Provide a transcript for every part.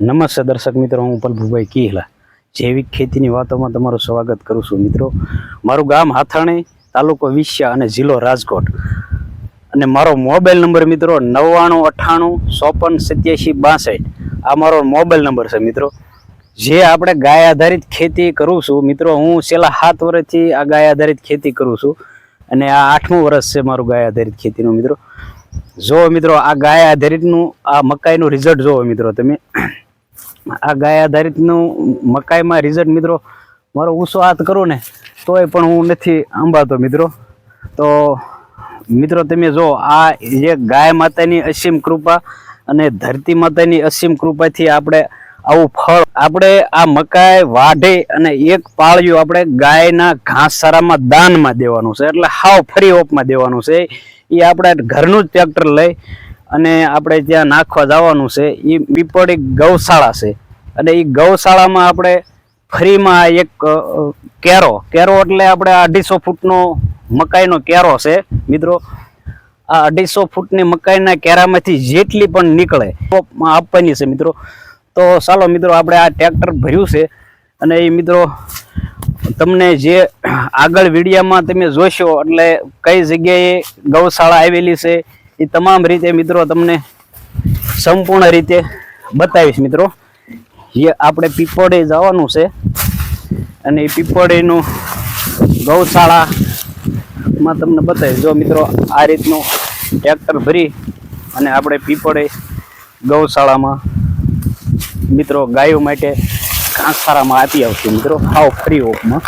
નમસ્તે દર્શક મિત્રો, હું પલભુભાઈ કિહલા. જૈવિક ખેતીની વાતોમાં તમારું સ્વાગત કરું છું મિત્રો. મારું ગામ હાથાણી, તાલુકો વિસ્યા અને જિલ્લો રાજકોટ. અને મારો મોબાઈલ નંબર મિત્રો નવ્વાણું, અઠ્ઠાણું, ચોપન, સત્યાસી, બાસઠ. આ મારો મોબાઈલ નંબર છે મિત્રો. જે આપણે ગાય આધારિત ખેતી કરું છું મિત્રો, હું છેલ્લા સાત વર્ષથી આ ગાય આધારિત ખેતી કરું છું. અને આ આઠમું વર્ષ છે મારું ગાય આધારિત ખેતીનું મિત્રો. જો મિત્રો, આ ગાય આધારિતનું આ મકાઈનું રિઝલ્ટ જોવો મિત્રો તમે. આ ગાય આધારિતનું મકાઈમાં રિઝલ્ટ મિત્રો, મારો ઊંચો હાથ કરું ને, તોય પણ હું નથી અંબાતો મિત્રો. તો મિત્રો તમે જો, આ જે ગાય માતાની અસીમ કૃપા અને ધરતી માતાની અસીમ કૃપાથી આપણે આવું ફળ, આપણે આ મકાઈ, વાઢી અને એક પાળિયું આપણે ગાયના ઘાસચારામાં દાનમાં દેવાનું છે. એટલે હાવ ફરી ઓપમાં દેવાનું છે. એ આપણે ઘરનું જ ટ્રેક્ટર લઈ અને આપણે ત્યાં નાખવા જવાનું છે એ પીપળી ગૌશાળા છે. અને એ ગૌશાળામાં આપણે ફ્રીમાં એક કેરો કેરો એટલે આપણે અઢીસો ફૂટનો મકાઈનો કેરો છે. મિત્રો, આ અઢીસો ફૂટની મકાઈના કેરામાંથી જેટલી પણ નીકળે આપવાની છે મિત્રો. તો ચાલો મિત્રો, આપણે આ ટ્રેક્ટર ભર્યું છે. અને એ મિત્રો, તમને જે આગળ વિડીયામાં તમે જોશો, એટલે કઈ જગ્યાએ ગૌશાળા આવેલી છે એ તમામ રીતે મિત્રો તમને સંપૂર્ણ રીતે બતાવીશ મિત્રો. એ આપણે પીપળે જવાનું છે અને એ પીપળીનું ગૌશાળામાં તમને બતાવીશ. જો મિત્રો આ રીતનું ટ્રેક્ટર ભરી અને આપણે પીપળે ગૌશાળામાં મિત્રો ગાયો માટે ઘાસચારામાં આપી આવશું મિત્રો. હાવ ફ્રી ઓફમાં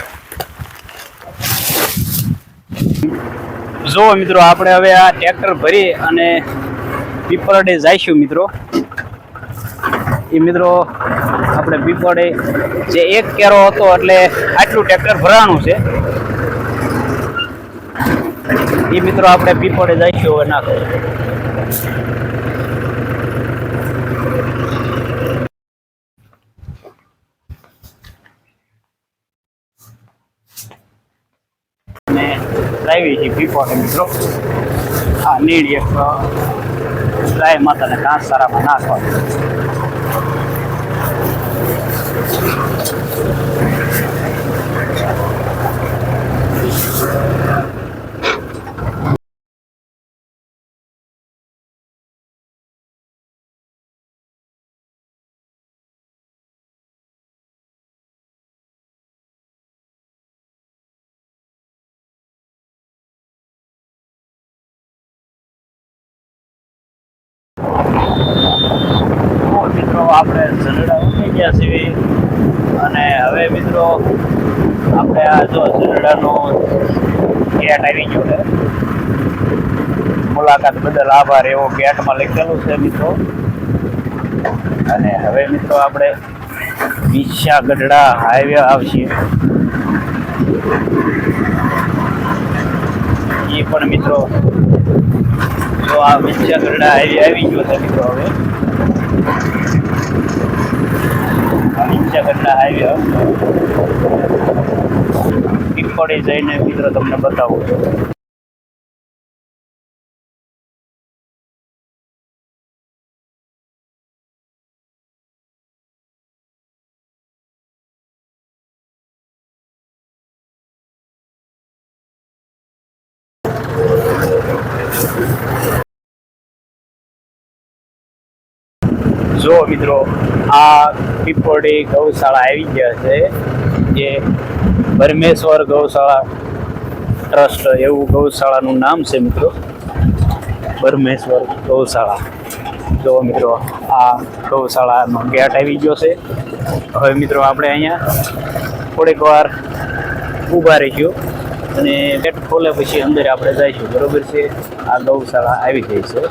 જો મિત્રો, આપણે હવે આ ટ્રેક્ટર ભરી અને પીપળડે જઈશું મિત્રો. એ મિત્રો, આપણે પીપરડે જે એક કેરો હતો એટલે આટલું ટ્રેક્ટર ભરાણું છે. એ મિત્રો, આપણે પીપળે જઈશું હવે નાખો અને લાવી છે પીપોટે મિત્રો. આ નીડ એક ગાય માતાને ઘાસ સારામાં નાખવાનું તો મિત્રો આપણે ઝરડા ઉઠી ગયા છીએ. અને હવે મિત્રો, આપણે આ જો ઝરડાનો ગેટ આવી ગયો છે. મુલાકાત બદલ આભાર, એવો ગેટમાં લખેલું છે મિત્રો. અને હવે મિત્રો આપણે વિશા ગઢડા હાઈવે આવશે. એ પણ મિત્રો, જો આ વિશા ગઢડા હાઈવે આવી ગયો છે મિત્રો હવે. વિંચાગઢના હાઈવે પીપળે જઈને મિત્રો તમને બતાવું. જો મિત્રો, આ પીપોડી ગૌશાળા આવી ગયા છે જે પરમેશ્વર ગૌશાળા ટ્રસ્ટ એવું ગૌશાળાનું નામ છે મિત્રો. પરમેશ્વર ગૌશાળા. જો મિત્રો, આ ગૌશાળાનો ગેટ આવી ગયો છે. હવે મિત્રો આપણે અહીંયા થોડીક વાર ઊભા રહીશું અને ગેટ ખોલે પછી અંદર આપણે જઈશું. બરોબર છે? આ ગૌશાળા આવી ગઈ છે.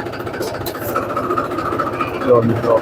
જો મિત્રો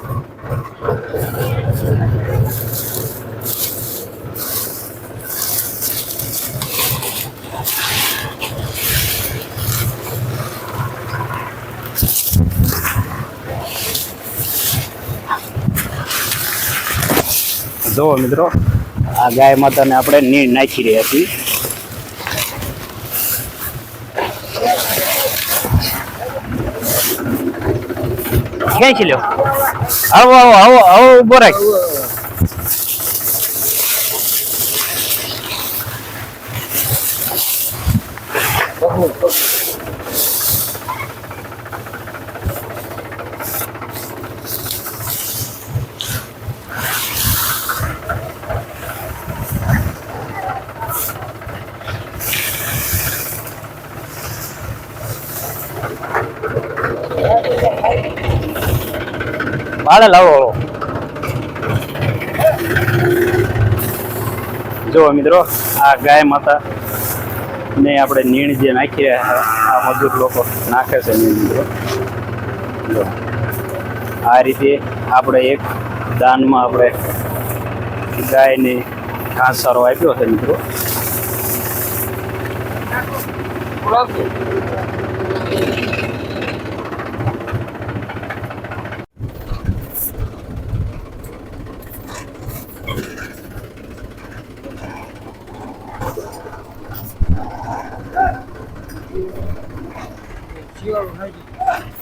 જો મિત્રો આ ગાય માતાને આપણે નીર નાખી રહ્યા છીએ ક્યાં છે લ્યો? આવો આવો આવો આવો ઊભો રાખ. બાળે લાવો જો મિત્રો આ ગાય માતા ને આપણે નીણ જે નાખી રહ્યા આ મજૂર લોકો નાખે છે નીણ મિત્રો આ રીતે આપણે એક દાનમાં આપણે ગાયને ઘાસચારો આપ્યો છે મિત્રો.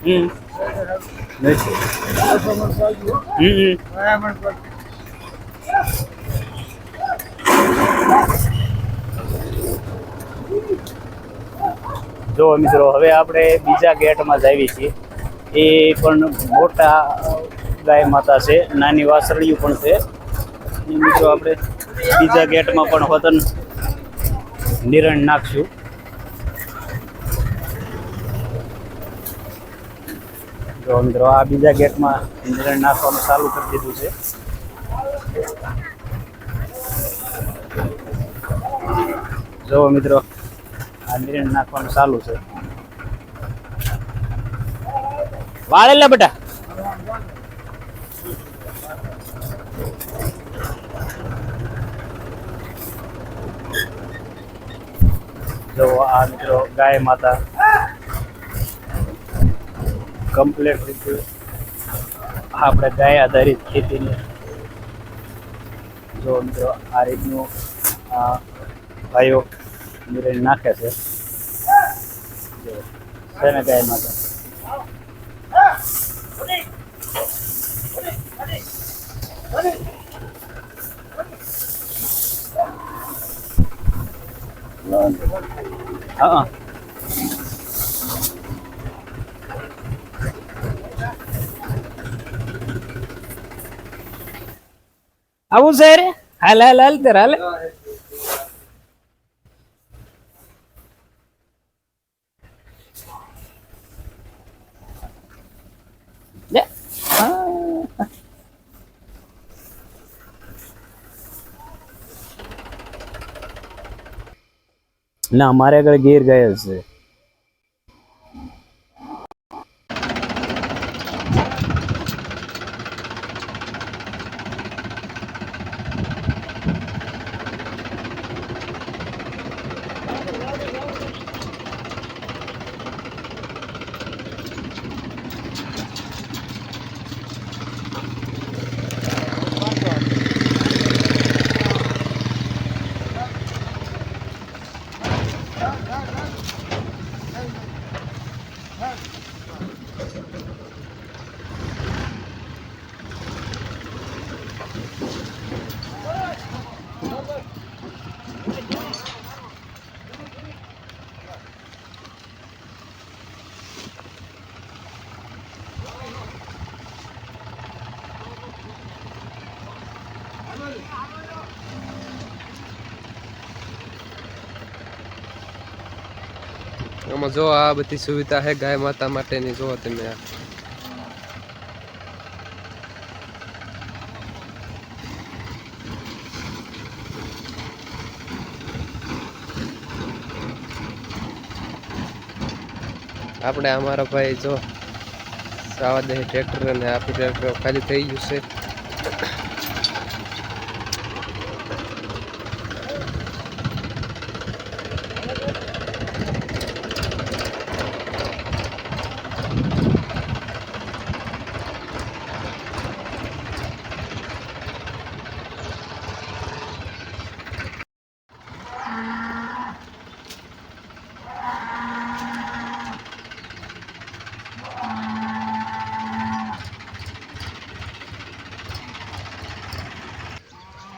હમ. હમ જો મિત્રો, હવે આપણે બીજા ગેટમાં જ આવી છીએ. એ પણ મોટા ગાય માતા છે, નાની વાસળીયું પણ છે. મિત્રો, આપણે બીજા ગેટમાં પણ વતન નિરણ નાખશું. જો મિત્રો, આ બીજા ગેટમાં નિરણ નાખવાનું ચાલુ કરી દીધું છે. જો મિત્રો, આ નિરણ નાખવાનું ચાલુ છે. વાળેલા બેટા. જો આ મિત્રો, ગાય માતા કમ્પ્લીટ રીતે આપણે ગાય આધારિત ખેતીને જો મિત્રો આ રીતનું આ ભાઈઓ નિરણ નાખે છે. છે ને ગાય માટે? હા. આવું છે રે? હાલ હાલ હાલ તે હાલ. ના અમારે આગળ ગીર ગયા છે. આમાં જો આ બધી સુવિધા છે ગાય માતા માટેની જો તમે આ. આપણે અમારા ભાઈ જો દે ટ્રેક્ટર અને આપણું ટ્રેક્ટર ખાલી થઈ ગયું છે.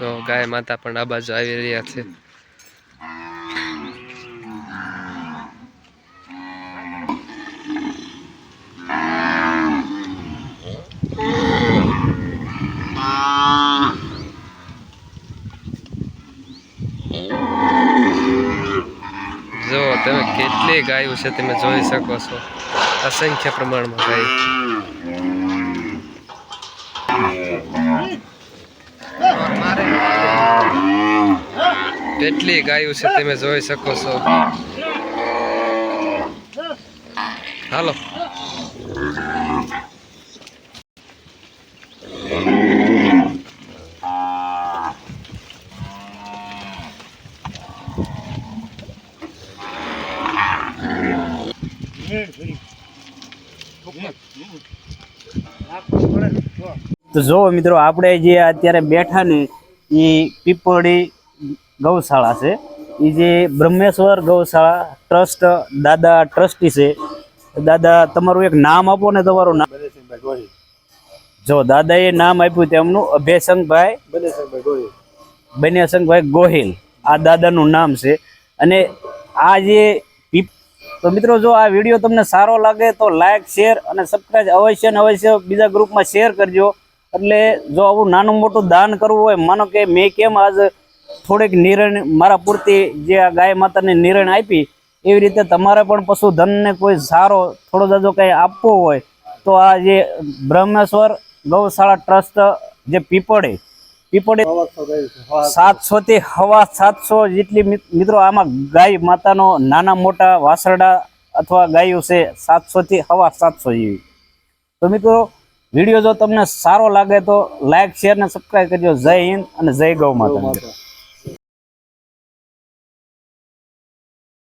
હવે ગાય માતા પણ આ બાજુ આવી રહ્યા છે. જો, તમે કેટલી ગાયો છે તમે જોઈ શકો છો. અસંખ્ય પ્રમાણમાં ગાય. કેટલી ગાયો છે તમે જોઈ શકો છો. હાલો. તો જો મિત્રો, આપણે જે અત્યારે બેઠા ને એ પીપળી ગૌશાળા છે. એ જે બ્રહ્મેશ્વર ગૌશાળા ટ્રસ્ટ દાદા ટ્રસ્ટી છે. દાદા તમારું એક નામ આપો ને તમારું નામ. જો દાદાએ નામ આપ્યું તેમનું અભયસંગભાઈ બન્યાસંગભાઈ ગોહિલ. આ દાદાનું નામ છે. અને આ જે તો મિત્રો જો આ વીડિયો તમને સારો લાગે તો લાઈક શેર અને સબસ્ક્રાઈબ અવશ્ય ને અવશ્ય બીજા ગ્રુપમાં શેર કરજો. એટલે જો આવું નાનું મોટું દાન કરવું હોય માનો કે મેં કેમ આજ થોડીક નિર્ણય, મારા પૂરતી જે આ ગાય માતાને નિર્ણય આપી, એવી રીતે તમારે પણ પશુધનને કોઈ સારો, થોડો જાજો કંઈ આપવો હોય, તો આ જે બ્રહ્મેશ્વર ગૌશાળા ટ્રસ્ટ જે પીપળે પીપળે સાતસો હવા સાતસો જેટલી મિત્રો આમાં ગાય માતાનો નાના મોટા વાસરડા અથવા ગાયો છે સાતસો થી હવા સાતસો જેવી. તો મિત્રો, વીડિયો જો તમને સારો લાગે તો લાઈક, શેર ને સબસ્ક્રાઈબ કરજો. જય હિન્દ અને જય ગૌ માતા.